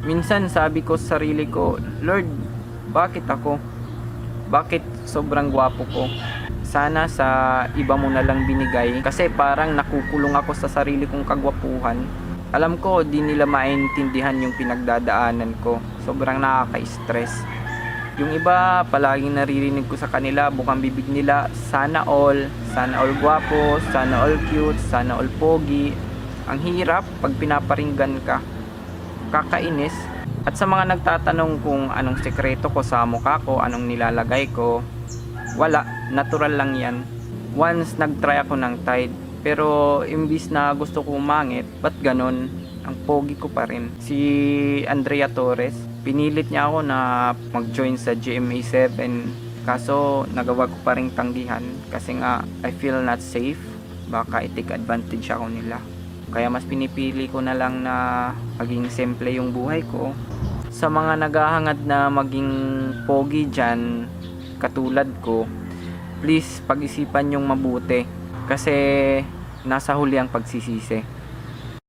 Minsan sabi ko sa sarili ko, Lord, bakit ako? Bakit sobrang gwapo ko? Sana sa iba mo na lang binigay kasi parang nakukulong ako sa sarili kong kagwapuhan. Alam ko di nila maintindihan yung pinagdadaanan ko. Sobrang nakaka-stress. Yung iba, palaging naririnig ko sa kanila, bukang bibig nila, sana all, sana all gwapo, sana all cute, sana all pogi. Ang hirap pag pinaparinggan ka kakainis. At sa mga nagtatanong kung anong sekreto ko sa mukha ko, anong nilalagay ko, wala, natural lang yan. Once nagtry ako ng Tide, pero imbis na gusto ko umangit, ba't ganon? Ang pogi ko pa rin. Si Andrea Torres, pinilit niya ako na mag-join sa GMA 7 kaso nagawa ko pa rin tanggihan kasi nga I feel not safe baka i-take advantage ako nila kaya mas pinipili ko na lang na maging simple yung buhay ko. Sa mga naghahangad na maging pogi dyan, katulad ko, please pag-isipan yung mabuti. Kasi nasa huli ang pagsisisi.